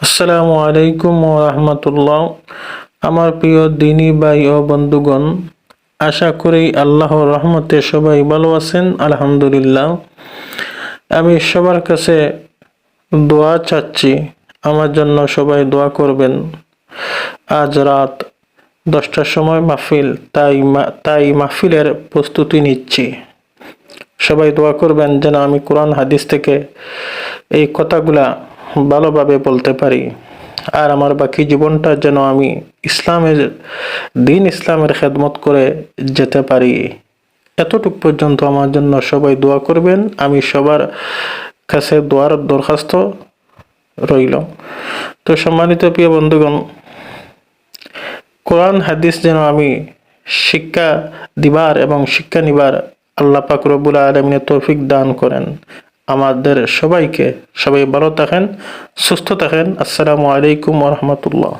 আসসালামু আলাইকুম রহমতুল্লাহ। আমার প্রিয় দিনী ভাই ও বন্ধুগণ, আশা করি আল্লাহর রহমতে সবাই ভালো আছেন, আলহামদুলিল্লাহ। আমি সবার কাছে দোয়া চাচ্ছি, আমার জন্য সবাই দোয়া করবেন। আজ রাত দশটার সময় মাহফিল, তাই তাই মাহফিলের প্রস্তুতি নিচ্ছি। সবাই দোয়া করবেন যেন আমি কোরআন, হাদিস থেকে এই কথাগুলা ভালোভাবে বলতে পারি। আর আমার বাকি জীবনটা যেন আমি ইসলামের, দিন ইসলামের খেদমত করে যেতে পারি। এতটুক পর্যন্ত আমার জন্য সবাই দোয়া করবেন। আমি সবার কাছে দোয়ার দরখাস্ত রইল। তো সম্মানিত প্রিয় বন্ধুগণ, কোরআন, হাদিস যেন আমি শিক্ষা দিবার এবং শিক্ষা নিবার আল্লাহ পাক রব্বুল আলমিনের তৌফিক দান করেন। আমাদের সবাইকে সবাই ভালো থাকেন সুস্থ থাকেন। আসসালামু আলাইকুম রহমতুল্লাহ।